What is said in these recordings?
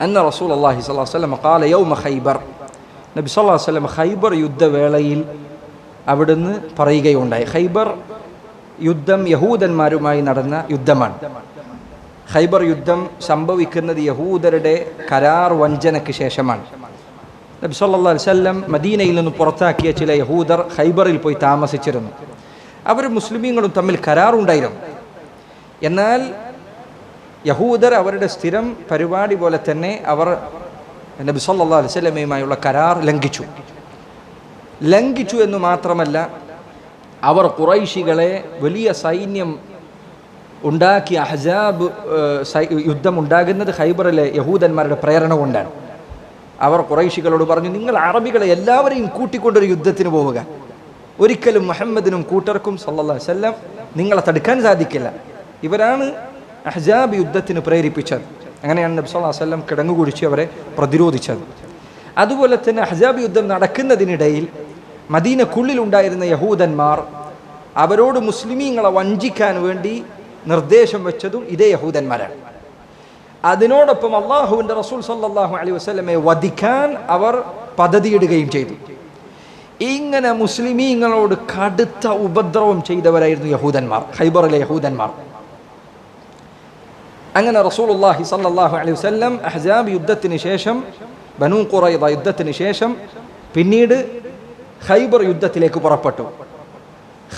അന്ന റസൂൽ അള്ളാഹി സ്വലാ വസ്ലം കാല യൗമ ഖൈബർ നബി സല്ലാ വസ്ലം ഖൈബർ യുദ്ധവേളയിൽ അവിടുന്ന് പറയുകയുണ്ടായി. ഖൈബർ യുദ്ധം യഹൂദന്മാരുമായി നടന്ന യുദ്ധമാണ്. ഖൈബർ യുദ്ധം സംഭവിക്കുന്നത് യഹൂദരുടെ കരാർ വഞ്ചനയ്ക്ക് ശേഷമാണ്. നബി സല്ലാ വല്ലം മദീനയിൽ നിന്ന് പുറത്താക്കിയ ചില യഹൂദർ ഖൈബറിൽ പോയി താമസിച്ചിരുന്നു. അവർ മുസ്ലിമീങ്ങളും തമ്മിൽ കരാറുണ്ടായിരുന്നു. എന്നാൽ യഹൂദർ അവരുടെ സ്ഥിരം പരിപാടി പോലെ തന്നെ അവർ നബി സല്ലാ വല്ലമയുമായുള്ള കരാർ ലംഘിച്ചു. ലംഘിച്ചു എന്ന് മാത്രമല്ല അവർ കുറൈശികളെ വലിയ സൈന്യം ഉണ്ടാക്കി അഹജാബ് യുദ്ധം ഉണ്ടാകുന്നത് ഹൈബറിലെ യഹൂദന്മാരുടെ പ്രേരണ കൊണ്ടാണ്. അവർ കുറൈശികളോട് പറഞ്ഞു നിങ്ങൾ അറബികളെ എല്ലാവരെയും കൂട്ടിക്കൊണ്ടൊരു യുദ്ധത്തിന് പോവുക. ഒരിക്കലും മുഹമ്മദിനും കൂട്ടർക്കും സല്ലാ വല്ലം നിങ്ങളെ തടുക്കാൻ സാധിക്കില്ല. ഇവരാണ് അഹ്ജാബ് യുദ്ധത്തിന് പ്രേരിപ്പിച്ചത്. അങ്ങനെയാണ് നബി സല്ലാ വല്ലം കിടങ്ങുകുടിച്ച് അവരെ പ്രതിരോധിച്ചത്. അതുപോലെ തന്നെ അഹ്ജാബ് യുദ്ധം നടക്കുന്നതിനിടയിൽ മദീനക്കുള്ളിലുണ്ടായിരുന്ന യഹൂദന്മാർ അവരോട് മുസ്ലിമീങ്ങളെ വഞ്ചിക്കാൻ വേണ്ടി നിർദ്ദേശം വെച്ചതും ഇതേ യഹൂദന്മാരാണ്. അതിനോടൊപ്പം അള്ളാഹുവിന്റെ റസൂൽ സല്ലാഹു അലൈഹി വസ്ലമെ വധിക്കാൻ അവർ പദ്ധതിയിടുകയും ചെയ്തു. ഇങ്ങനെ മുസ്ലിമീങ്ങളോട് കടുത്ത ഉപദ്രവം ചെയ്തവരായിരുന്നു യഹൂദന്മാർ ഹൈബറിലെ യഹൂദന്മാർ. അങ്ങനെ അള്ളാഹി സല്ലാഹു അലൈഹി വസ്ലം അഹ്സാബ് യുദ്ധത്തിന് ശേഷം ബനൂ ഖുറൈദ യുദ്ധത്തിന് ശേഷം പിന്നീട് ഖൈബർ യുദ്ധത്തിലേക്ക് പുറപ്പെട്ടു.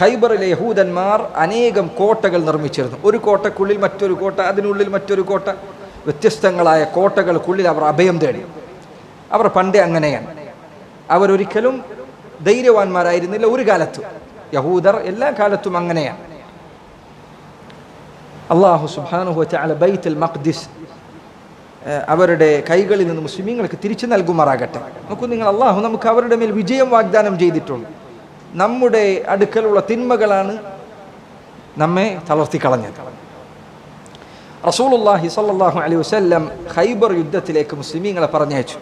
ഖൈബറിലെ യഹൂദന്മാർ അനേകം കോട്ടകൾ നിർമ്മിച്ചിരുന്നു. ഒരു കോട്ടക്കുള്ളിൽ മറ്റൊരു കോട്ട അതിനുള്ളിൽ മറ്റൊരു കോട്ട വ്യത്യസ്തങ്ങളായ കോട്ടകൾക്കുള്ളിൽ അവർ അഭയം തേടി. അവർ പണ്ടേ അങ്ങനെയാണ്. അവരൊരിക്കലും ധൈര്യവാന്മാരായിരുന്നില്ല ഒരു കാലത്തും. യഹൂദർ എല്ലാ കാലത്തും അങ്ങനെയാണ്. അള്ളാഹു സുബാനു അല ബൈത്തുൽ മഖ്ദിസ് അവരുടെ കൈകളിൽ നിന്ന് മുസ്ലിമീങ്ങൾക്ക് തിരിച്ചു നൽകുമാറാകട്ടെ. നമുക്ക് നിങ്ങൾ അള്ളാഹു നമുക്ക് അവരുടെ മേൽ വിജയം വാഗ്ദാനം ചെയ്തിട്ടുണ്ട് നമ്മുടെ അടുക്കലുള്ള തിന്മകളാണ് നമ്മെ തളർത്തിക്കളഞ്ഞത് റസൂലുല്ലാഹി സല്ലാഹു അലൈഹി വസ്ല്ലം ഖൈബർ യുദ്ധത്തിലേക്ക് മുസ്ലിമീങ്ങളെ പറഞ്ഞയച്ചു.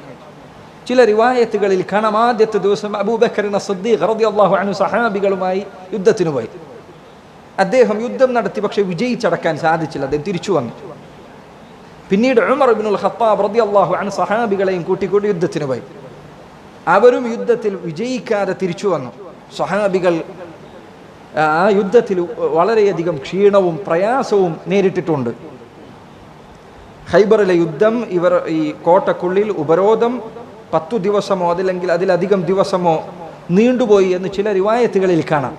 ചില റിവായത്തുകളിൽ കാണാം ആദ്യത്തെ ദിവസം അബൂബക്കറിന സദ്ദീഖ് റളിയല്ലാഹു അൻഹു സഹാബികളുമായി യുദ്ധത്തിന് പോയി. അദ്ദേഹം യുദ്ധം നടത്തി പക്ഷേ വിജയിച്ചടക്കാൻ സാധിച്ചില്ല. അദ്ദേഹം തിരിച്ചു വന്നു. പിന്നീട് ഉമർ ഇബ്നുൽ ഖത്താബ് റളിയല്ലാഹു ആണ് സഹാബികളെയും കൂട്ടിക്കൂട്ടി യുദ്ധത്തിന് പോയി. അവരും യുദ്ധത്തിൽ വിജയിക്കാതെ തിരിച്ചു വന്നു. സഹാബികൾ ആ യുദ്ധത്തിൽ വളരെയധികം ക്ഷീണവും പ്രയാസവും നേരിട്ടിട്ടുണ്ട്. ഹൈബറിലെ യുദ്ധം ഇവർ ഈ കോട്ടക്കുള്ളിൽ ഉപരോധം പത്തു ദിവസമോ അതില്ലെങ്കിൽ അതിലധികം ദിവസമോ നീണ്ടുപോയി എന്ന് ചില റിവായത്തുകളിൽ കാണാം.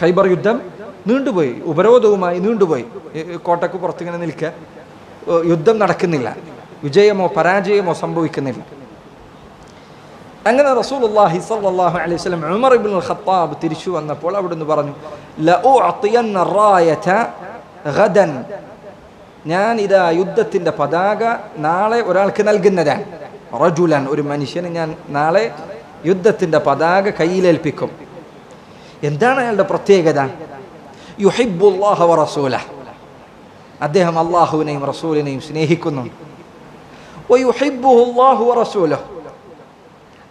ഹൈബർ യുദ്ധം നീണ്ടുപോയി ഉപരോധവുമായി നീണ്ടുപോയി. കോട്ടക്ക് പുറത്തിങ്ങനെ നിൽക്കുക യുദ്ധം നടക്കുന്നില്ല. വിജയമോ പരാജയമോ സംഭവിക്കുന്നില്ല. അങ്ങനെ റസൂലുള്ളാഹി സ്വല്ലല്ലാഹു അലൈഹി വസല്ലം ഉമർ ഇബ്നുൽ ഖത്താബ് തിരിച്ചു വന്നപ്പോൾ അവിടുന്ന് പറഞ്ഞു ഗദൻ. ഞാൻ ഇതാ യുദ്ധത്തിന്റെ പതാക നാളെ ഒരാൾക്ക് നൽകുന്നതാണ് റജുലൻ ഒരു മനുഷ്യന് ഞാൻ നാളെ യുദ്ധത്തിന്റെ പതാക കയ്യിലേൽപ്പിക്കും. എന്താണ് അയാളുടെ പ്രത്യേകത? യുഹിബുല്ലാഹ റസൂല അദ്ദേഹം അള്ളാഹുവിനെയും റസൂലിനെയും സ്നേഹിക്കുന്നുണ്ട് വ റസൂലഹു.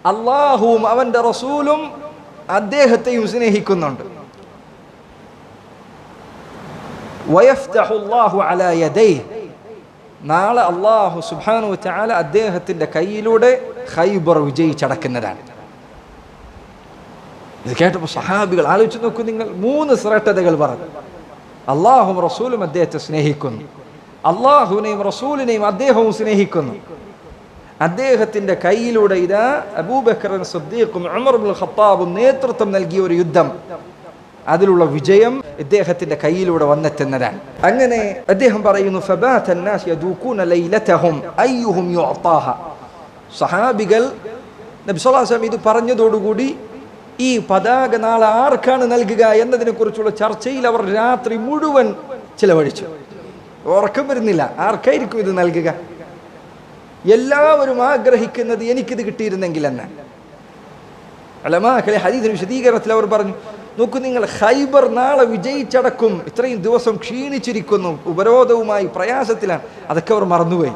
അള്ളാഹുവും അവന്റെ റസൂലും അദ്ദേഹത്തെയും സ്നേഹിക്കുന്നുണ്ട്. നാളെ അള്ളാഹു സുബാനു ചാല അദ്ദേഹത്തിന്റെ കയ്യിലൂടെ ഖൈബർ വിജയിച്ചടക്കുന്നതാണ്. ഇത് കേട്ടപ്പോൾ സഹാബികൾ ആലോചിച്ച് നോക്കൂ നിങ്ങൾ മൂന്ന് ശ്രേഷ്ഠതകൾ പറഞ്ഞു. അള്ളാഹും റസൂലും അദ്ദേഹത്തെ സ്നേഹിക്കുന്നു. അള്ളാഹുവിനെയും റസൂലിനെയും അദ്ദേഹവും സ്നേഹിക്കുന്നു. അദ്ദേഹത്തിന്റെ കയ്യിലൂടെ ഇതാ അബൂബക്കറൻ സദ്ദീഖും ഉമർ ബുൽ ഖത്താബും നേതൃത്വം നൽകിയ ഒരു യുദ്ധം. അതിലുള്ള വിജയം ഇദ്ദേഹത്തിന്റെ കയ്യിലൂടെ വന്നെത്തുന്നതാണ്. അങ്ങനെ അദ്ദേഹം പറയുന്നു സഹാബികൾ ഇത് പറഞ്ഞതോടുകൂടി ഈ പതാക നാളെ ആർക്കാണ് നൽകുക എന്നതിനെക്കുറിച്ചുള്ള ചർച്ചയിൽ അവർ രാത്രി മുഴുവൻ ചിലവഴിച്ചു. ഉറക്കം വരുന്നില്ല. ആർക്കായിരിക്കും ഇത് നൽകുക? എല്ലാവരും ആഗ്രഹിക്കുന്നത് എനിക്കിത് കിട്ടിയിരുന്നെങ്കിൽ എന്ന്. അലമാഖലെ ഹരിദിന വിശദീകരണത്തിൽ അവർ പറഞ്ഞു നോക്കൂ നിങ്ങൾ ഹൈബർ നാളെ വിജയിച്ചടക്കും. ഇത്രയും ദിവസം ക്ഷീണിച്ചിരിക്കുന്നു. ഉപരോധവുമായി പ്രയാസത്തിലാണ്. അതൊക്കെ അവർ മറന്നുപോയി.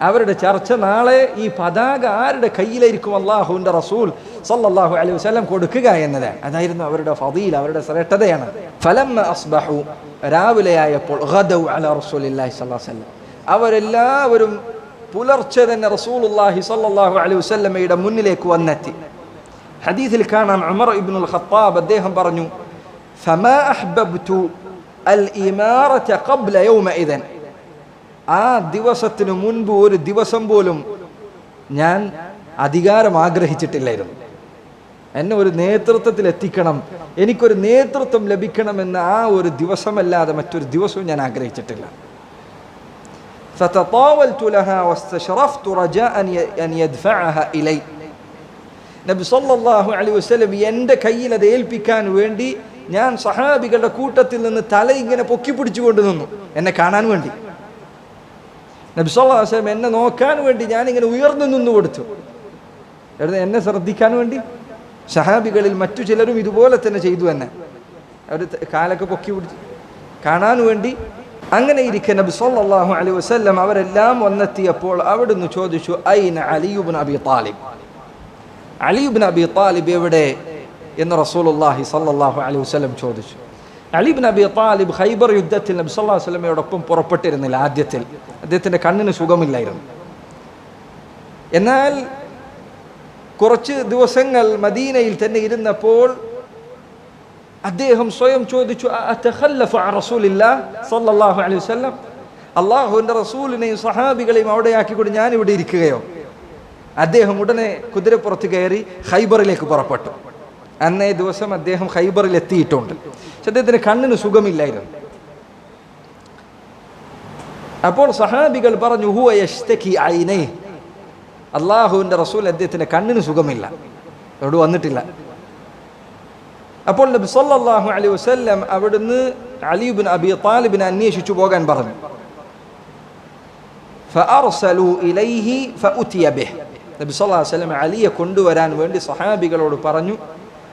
അവരുടെ ചർച്ച നാളെ ഈ പതാക ആരുടെ കയ്യിലായിരിക്കും? അള്ളാഹുവിന്റെ റസൂൽ. സല്ലാഹു അലൈഹി വസ്ലം കൊടുക്കുക എന്നത്. അതായിരുന്നു അവരുടെ ഫതീൽ അവരുടെ ശ്രേഷ്ഠതയാണ്. ഫലം അസ്ബഹു രാവിലെയായപ്പോൾ അവരെല്ലാവരും പുലർച്ചെ തന്നെ റസൂലുല്ലാഹി സല്ലാഹു അലൈഹി വസ്ലമയുടെ മുന്നിലേക്ക് വന്നെത്തി. ഹദീസിൽ കാണാം ഉമർ ഇബ്നുൽ ഖത്താബ് അദ്ദേഹം പറഞ്ഞു ഫമാ അഹ്ബബ്തു അൽ ഇമാറത ഖബ്ല യൗമഇദൻ. ആ ദിവസത്തിനു മുൻപ് ഒരു ദിവസം പോലും ഞാൻ അധികാരം ആഗ്രഹിച്ചിട്ടില്ലായിരുന്നു. എന്നെ ഒരു നേതൃത്വത്തിൽ എത്തിക്കണം എനിക്കൊരു നേതൃത്വം ലഭിക്കണമെന്ന് ആ ഒരു ദിവസമല്ലാതെ മറ്റൊരു ദിവസവും ഞാൻ ആഗ്രഹിച്ചിട്ടില്ല فتطاولت لها واستشرفت رجاء أن يدفعها إلي നബി സല്ലല്ലാഹു അലൈഹി വസല്ലം എൻ്റെ കയ്യിൽ അത് ഏൽപ്പിക്കാൻ വേണ്ടി ഞാൻ സഹാബികളുടെ കൂട്ടത്തിൽ നിന്ന് തല ഇങ്ങനെ പൊക്കി പിടിച്ചുകൊണ്ട് നിന്നു എന്നെ കാണാൻ വേണ്ടി നബി സല്ലല്ലാഹു അലൈഹി വസല്ലം എന്നെ നോക്കാൻ വേണ്ടി ഞാൻ ഇങ്ങനെ ഉയർന്നു നിന്ന് കൊടുത്തു എവിടെ എന്നെ ശ്രദ്ധിക്കാൻ വേണ്ടി സഹാബികളിൽ മറ്റു ചിലരും ഇതുപോലെ തന്നെ ചെയ്തു തന്നെ അവർ കാലൊക്കെ പൊക്കി പിടിച്ച്. കാണാൻ വേണ്ടി അങ്ങനെ ഇരിക്കെ നബി സല്ലല്ലാഹു അലൈഹി വസല്ലം അവരെല്ലാം വന്നെത്തിയപ്പോൾ അവിടുന്ന് ചോദിച്ചു ഐന അലിയുബിൻ അബി താലിബ് അലിയുബിൻ അബി താലിബ് എവിടെ? എന്ന് റസൂലുള്ളാഹി സല്ലാഹു അലൈഹി വസ്ലം ചോദിച്ചു. അലിബിൻ അബി താലിബ് ഹൈബർ യുദ്ധത്തിൽ നബി സല്ലല്ലാഹു വസ്ലമയോടൊപ്പം പുറപ്പെട്ടിരുന്നില്ല ആദ്യത്തിൽ. അദ്ദേഹത്തിന്റെ കണ്ണിന് സുഖമില്ലായിരുന്നു. എന്നാൽ കുറച്ച് ദിവസങ്ങൾ മദീനയിൽ തന്നെ ഇരുന്നപ്പോൾ അദ്ദേഹം സ്വയം ചോദിച്ചു "അഅതഖല്ലഫു അൻ റസൂലില്ലാഹ് സല്ലല്ലാഹു അലൈഹി വസല്ലം. അള്ളാഹുവിന്റെ റസൂലിനെയും സഹാബികളെയും അവിടെയാക്കിക്കൊണ്ട് ഞാൻ ഇവിടെ ഇരിക്കുകയോ? അദ്ദേഹം ഉടനെ കുതിരപ്പുറത്ത് കയറി ഹൈബറിലേക്ക് പുറപ്പെട്ടു. അന്നേ ദിവസം അദ്ദേഹം ഹൈബറിൽ എത്തിയിട്ടുണ്ട് പക്ഷെ അദ്ദേഹത്തിന് കണ്ണിന് സുഖമില്ലായിരുന്നു. അപ്പോൾ സഹാബികൾ പറഞ്ഞു ഹുവ യഷ്തകി ഐനേ? അള്ളാഹുവിന്റെ റസൂൽ അദ്ദേഹത്തിന്റെ കണ്ണിന് സുഖമില്ല. അവിടെ വന്നിട്ടില്ല. അപ്പോൾ നബി സല്ലാഹു അലൈഹി വസ്ല്ലം അവിടുന്ന് അലിബിൻ അബി താലിബിനെ അന്വേഷിച്ചു പോകാൻ പറഞ്ഞു. നബി സല്ലാസ്ലം അലിയെ കൊണ്ടുവരാൻ വേണ്ടി സഹാബികളോട് പറഞ്ഞു.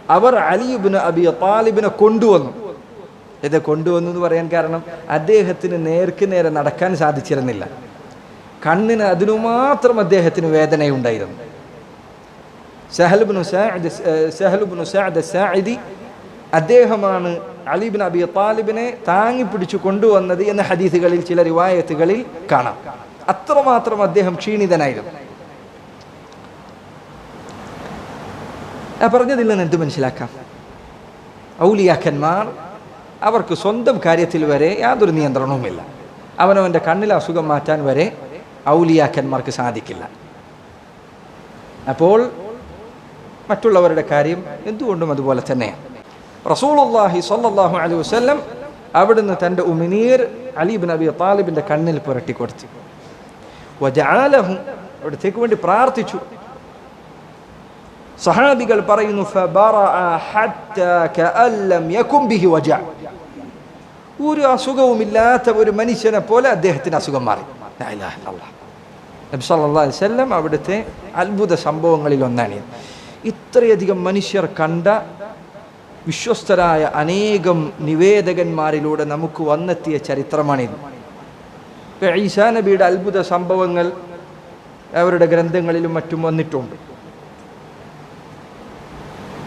അവർ അലിബിന് അബി താലിബിനെ കൊണ്ടുവന്നു. ഇത് കൊണ്ടുവന്നു എന്ന് പറയാൻ കാരണം അദ്ദേഹത്തിന് നേർക്ക് നേരെ നടക്കാൻ സാധിച്ചിരുന്നില്ല. കണ്ണിന് അതിനു മാത്രം അദ്ദേഹത്തിന് വേദനയുണ്ടായിരുന്നു. സഹൽബിനു സാദ് അദ്ദേഹമാണ് അലിബിൻ അബി താലിബിനെ താങ്ങി പിടിച്ചു കൊണ്ടുവന്നത് എന്ന ഹദീസുകളിൽ ചില റിവായത്തുകളിൽ കാണാം. അത്രമാത്രം അദ്ദേഹം ക്ഷീണിതനായിരുന്നു. പറഞ്ഞതിൽ നിന്ന് എന്ത് മനസ്സിലാക്കാം? ഔലിയാക്കന്മാർ അവർക്ക് സ്വന്തം കാര്യത്തിൽ വരെ യാതൊരു നിയന്ത്രണവുമില്ല. അവനവന്റെ കണ്ണിലെ അസുഖം മാറ്റാൻ വരെ ഔലിയാക്കന്മാർക്ക് സാധിക്കില്ല. അപ്പോൾ മറ്റുള്ളവരുടെ കാര്യം എന്തുകൊണ്ടും അതുപോലെ തന്നെയാണ്. റസൂലുല്ലാഹി സാഹു അലൈഹി വസ്ല്ലം അവിടുന്ന് തന്റെ ഉമിനീർ അലീബ് നബി താലിബിന്റെ കണ്ണിൽ പുരട്ടി കൊടുത്തു. വജാലഹും അവിടത്തേക്ക് വേണ്ടി പ്രാർത്ഥിച്ചു. സഹാബികൾ പറയുന്നു ഒരു അസുഖവുമില്ലാത്ത ഒരു മനുഷ്യനെ പോലെ അദ്ദേഹത്തിന് അസുഖം മാറി. നബി സല്ലാ വസല്ലം അവിടുത്തെ അത്ഭുത സംഭവങ്ങളിൽ ഒന്നാണ്. ഇത്രയധികം മനുഷ്യർ കണ്ട വിശ്വസ്തരായ അനേകം നിവേദകന്മാരിലൂടെ നമുക്ക് വന്നെത്തിയ ചരിത്രമാണിത്. ഇപ്പൊ ഈസാ നബിയുടെ അത്ഭുത സംഭവങ്ങൾ അവരുടെ ഗ്രന്ഥങ്ങളിലും മറ്റും വന്നിട്ടുണ്ട്.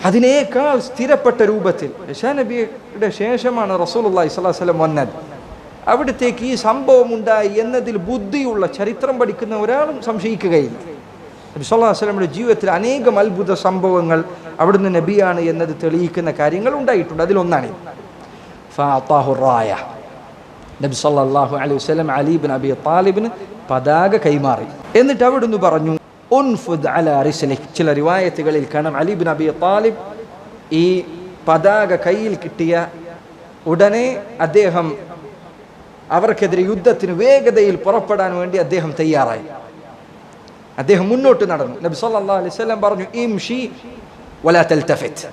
അതിനേക്കാൾ സ്ഥിരപ്പെട്ട രൂപത്തിൽ ഈസാ നബിയുടെ ശേഷമാണ് റസൂൽ അള്ളാഹി വസല്ലം വന്നത്. അവിടത്തേക്ക് ഈ സംഭവം ഉണ്ടായി എന്നതിൽ ബുദ്ധിയുള്ള ചരിത്രം പഠിക്കുന്ന ഒരാളും സംശയിക്കുകയില്ല. നബി വസല്ലമയുടെ ജീവിതത്തിൽ അനേകം അത്ഭുത സംഭവങ്ങൾ അവിടുന്ന് നബിയാണ് എന്നത് തെളിയിക്കുന്ന കാര്യങ്ങൾ ഉണ്ടായിട്ടുണ്ട്. അതിലൊന്നാണ്. നബി സല്ലാഹു അലൈഹി വസല്ലം അലീബിൻ അബി താലിബിന് പതാക കൈമാറി. എന്നിട്ട് അവിടുന്ന് പറഞ്ഞു അല ചില റിവായത്തുകളിൽ കാണാം അലീബിൻ അബി താലിബ് ഈ പതാക കയ്യിൽ കിട്ടിയ ഉടനെ അദ്ദേഹം അവർക്കെതിരെ യുദ്ധത്തിന് വേഗതയിൽ പുറപ്പെടാൻ വേണ്ടി അദ്ദേഹം തയ്യാറായി. അദ്ദേഹം മുന്നോട്ട് നടന്നു. നബി സല്ലല്ലാഹു അലൈഹി വസല്ലം പറഞ്ഞു ഇംഷി വലാ തൽതഫിത്.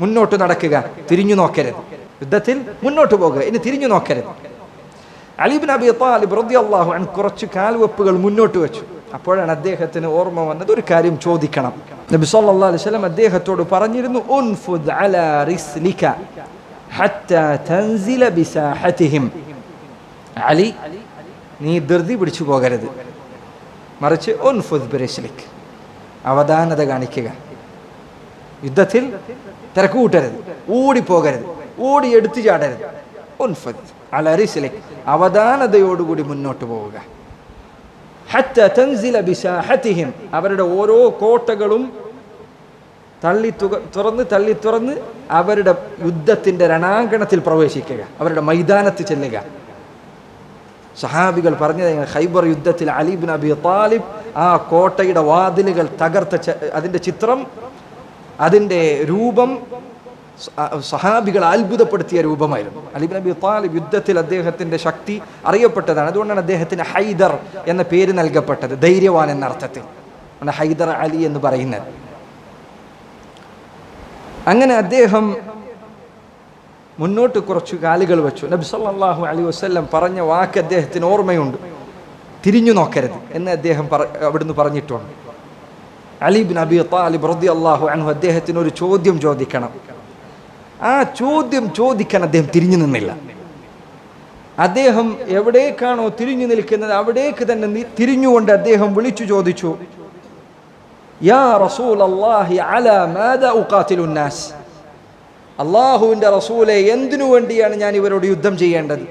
മുന്നോട്ട് നടക്കുക തിരിഞ്ഞു നോക്കരുത്. യുദ്ധത്തിൽ മുന്നോട്ട് പോകുക ഇനി തിരിഞ്ഞു നോക്കരുത്. അലിബിൻ അബി താലിബ് റളിയല്ലാഹു അൻ കുറച്ച് കാൽവെപ്പുകൾ മുന്നോട്ട് വെച്ചു. അപ്പോഴാണ് അദ്ദേഹത്തിന് ഓർമ്മ വന്നത് ഒരു കാര്യം ചോദിക്കണം. നബി സല്ലല്ലാഹു അലൈഹി വസല്ലം അദ്ദേഹത്തോട് പറഞ്ഞിരുന്നു ഉൻഫുദ് അലാ റിസ്ലിക ഹത്താ തൻസില ബിസാഹതിഹിം അലി നീ ധൃതി പിടിച്ചു പോകരുത്. മറിച്ച് ഉൻഫുദ് ബിറിസ്ലിക് അവധാനത കാണിക്കുക. യുദ്ധത്തിൽ തിരക്ക് കൂട്ടരുത് ഓടിപ്പോകരുത്. ഓടി എടുത്തു ചാടരുത്. ഉൻഫുദ് അലറിസിലെ അവധാനതയോടുകൂടി മുന്നോട്ട് പോവുക. അവരുടെ ഓരോ കോട്ടകളും തള്ളി തുറന്ന് തള്ളി തുറന്ന് അവരുടെ യുദ്ധത്തിന്റെ രണാങ്കണത്തിൽ പ്രവേശിക്കുക. അവരുടെ മൈതാനത്ത് ചെല്ലുക. സഹാബികൾ പറഞ്ഞത് ഹൈബർ യുദ്ധത്തിൽ അലിബിൻ അബി താലിബ് ആ കോട്ടയുടെ വാതിലുകൾ തകർത്ത അതിന്റെ ചിത്രം അതിന്റെ രൂപം സഹാബികൾ അത്ഭുതപ്പെടുത്തിയ രൂപമായിരുന്നു. അലിബിൻ അബി താലിബ് യുദ്ധത്തിൽ അദ്ദേഹത്തിന്റെ ശക്തി അറിയപ്പെട്ടതാണ്. അതുകൊണ്ടാണ് അദ്ദേഹത്തിന് ഹൈദർ എന്ന പേര് നൽകപ്പെട്ടത്. ധൈര്യവാൻ എന്ന അർത്ഥത്തിൽ. ഹൈദർ അലി എന്ന് പറയുന്നത്. അങ്ങനെ അദ്ദേഹം മുന്നോട്ട് കുറച്ച് കാലുകൾ വെച്ചു. നബി സല്ലാഹു അലി വസല്ലം പറഞ്ഞ വാക്ക് അദ്ദേഹത്തിന് ഓർമ്മയുണ്ട്. തിരിഞ്ഞു നോക്കരുത് എന്ന് അദ്ദേഹം പറ അവിടുന്ന് പറഞ്ഞിട്ടുണ്ട്. അലിബിൻ അബി താലിബ് റതി അള്ളാഹു അൻഹു അദ്ദേഹത്തിന് ഒരു ചോദ്യം ചോദിക്കണം. ആ ചോദ്യം ചോദിക്കാൻ അദ്ദേഹം തിരിഞ്ഞു നിന്നില്ല. അദ്ദേഹം എവിടേക്കാണോ തിരിഞ്ഞു നിൽക്കുന്നത് അവിടേക്ക് തന്നെ തിരിഞ്ഞുകൊണ്ട് അദ്ദേഹം വിളിച്ചു ചോദിച്ചു യാ റസൂൽ അലാ മാദ ഉഖാത്തിലു നാസ് അള്ളാഹുവിന്റെ റസൂലെ എന്തിനു വേണ്ടിയാണ് ഞാൻ ഇവരോട് യുദ്ധം ചെയ്യേണ്ടത്?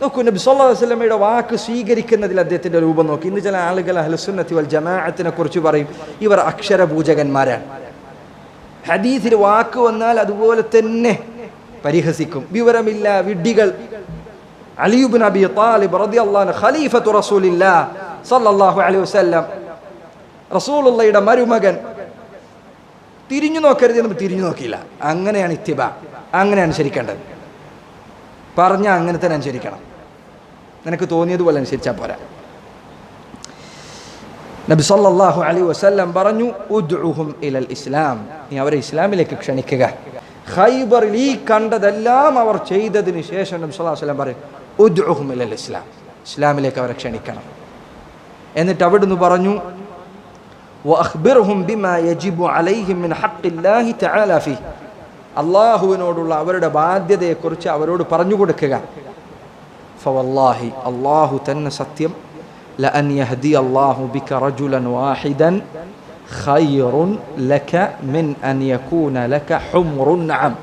നോക്കൂ നബി സല്ലല്ലാഹു അലൈഹി വസല്ലമയുടെ വാക്ക് സ്വീകരിക്കുന്നതിൽ അദ്ദേഹത്തിന്റെ രൂപം നോക്കി. ഇന്ന് ചില ആളുകൾ അഹ്ലുസുന്നത്തി വൽ ജമാഅത്തിനെ കുറിച്ച് പറയും ഇവർ അക്ഷരപൂജകന്മാരാണ്. ഹദീസിൽ വാക്ക് വന്നാൽ അതുപോലെ തന്നെ പരിഹസിക്കും. വിവരമില്ല വിഡ്ഢികൾ. അലിയുബിൻ അബി താലിബ് റളിയല്ലാഹു ഖലീഫത്തു റസൂലില്ലാ സല്ലല്ലാഹു അലൈഹി വസല്ലം റസൂലുള്ളയുടെ മരുമകൻ തിരിഞ്ഞു നോക്കരുത് എന്ന് തിരിഞ്ഞു നോക്കിയില്ല. അങ്ങനെയാണ് ഇത്തിബ. അങ്ങനെ അനുസരിക്കേണ്ടത്. പറഞ്ഞ അങ്ങനെ തന്നെ അനുസരിക്കണം. നിനക്ക് തോന്നിയതുപോലെ അനുസരിച്ചാൽ പോരാ. നബി സല്ലാഹു അലി വസല്ലം പറഞ്ഞു ഇലൽ ഇസ്ലാം. നീ അവരെ ഇസ്ലാമിലേക്ക് ക്ഷണിക്കുക. ഖൈബറിൽ ഈ കണ്ടതെല്ലാം അവർ ചെയ്തതിന് ശേഷം നബി സല്ലല്ലാഹു അലൈഹി വസല്ലം പറയും ഇലൽ ഇസ്ലാം. ഇസ്ലാമിലേക്ക് അവരെ ക്ഷണിക്കണം. എന്നിട്ട് അവിടുന്ന് പറഞ്ഞു വഅഖ്ബിർഹും ബിമാ യജിബു അലൈഹിം മിൻ ഹഖ്ഖില്ലാഹി തആല ഫീ. അള്ളാഹുവിനോടുള്ള അവരുടെ ബാധ്യതയെക്കുറിച്ച് അവരോട് പറഞ്ഞു കൊടുക്കുക. ഫവല്ലാഹി അള്ളാഹു തന്നെ സത്യം. ലഅൻ യഹ്ദി അള്ളാഹു ബിക റജുലൻ വാഹിദൻ ഖൈറുൻ ലക മിൻ അൻ യകൂന ലക ഹുംറുൻ നഅം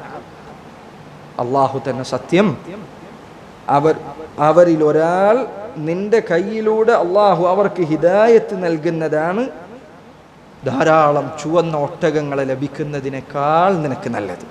അള്ളാഹു തന്നെ സത്യം. അവർ അവരിൽ ഒരാൾ നിന്റെ കയ്യിലൂടെ അള്ളാഹു അവർക്ക് ഹിദായത്ത് നൽകുന്നതാണ് ധാരാളം ചുവന്ന ഒട്ടകങ്ങളെ ലഭിക്കുന്നതിനേക്കാൾ നിനക്ക് നല്ലത്.